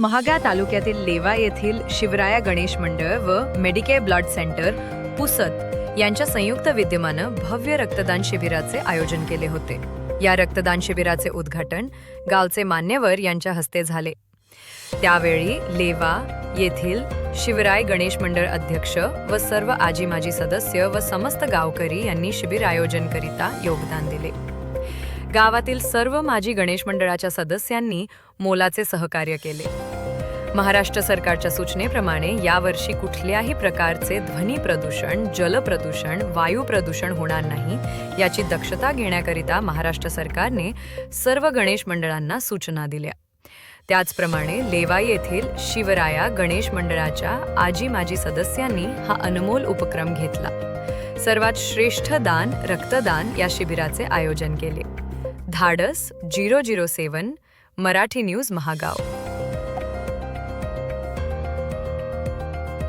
महागा तालुक्यातील लेवा येथील शिवराया गणेश मंडळ व मेडिकेअर ब्लड सेंटर पुसत यांच्या संयुक्त विद्यमानं भव्य रक्तदान शिबिराचे आयोजन केले होते. या रक्तदान शिबिराचे उद्घाटन गावचे मान्यवर यांच्या हस्ते झाले. त्यावेळी लेवा येथील शिवराय गणेश मंडळ अध्यक्ष व सर्व आजी माजी सदस्य व समस्त गावकरी यांनी शिबिर आयोजनकरिता योगदान दिले. गावातील सर्व माजी गणेश मंडळाच्या सदस्यांनी मोलाचे सहकार्य केले. महाराष्ट्र सरकारच्या सूचनेप्रमाणे यावर्षी कुठल्याही प्रकारचे ध्वनी प्रदूषण जल प्रदूषण वायू प्रदूषण होणार नाही याची दक्षता घेण्याकरिता महाराष्ट्र सरकारने सर्व गणेश मंडळांना सूचना दिल्या. त्याचप्रमाणे लेवाई येथील शिवराया गणेश मंडळाच्या आजी माजी सदस्यांनी हा अनमोल उपक्रम घेतला. सर्वात श्रेष्ठ दान रक्तदान या शिबिराचे आयोजन केले. धाडस zero zero seven Marathi news Mahagaon.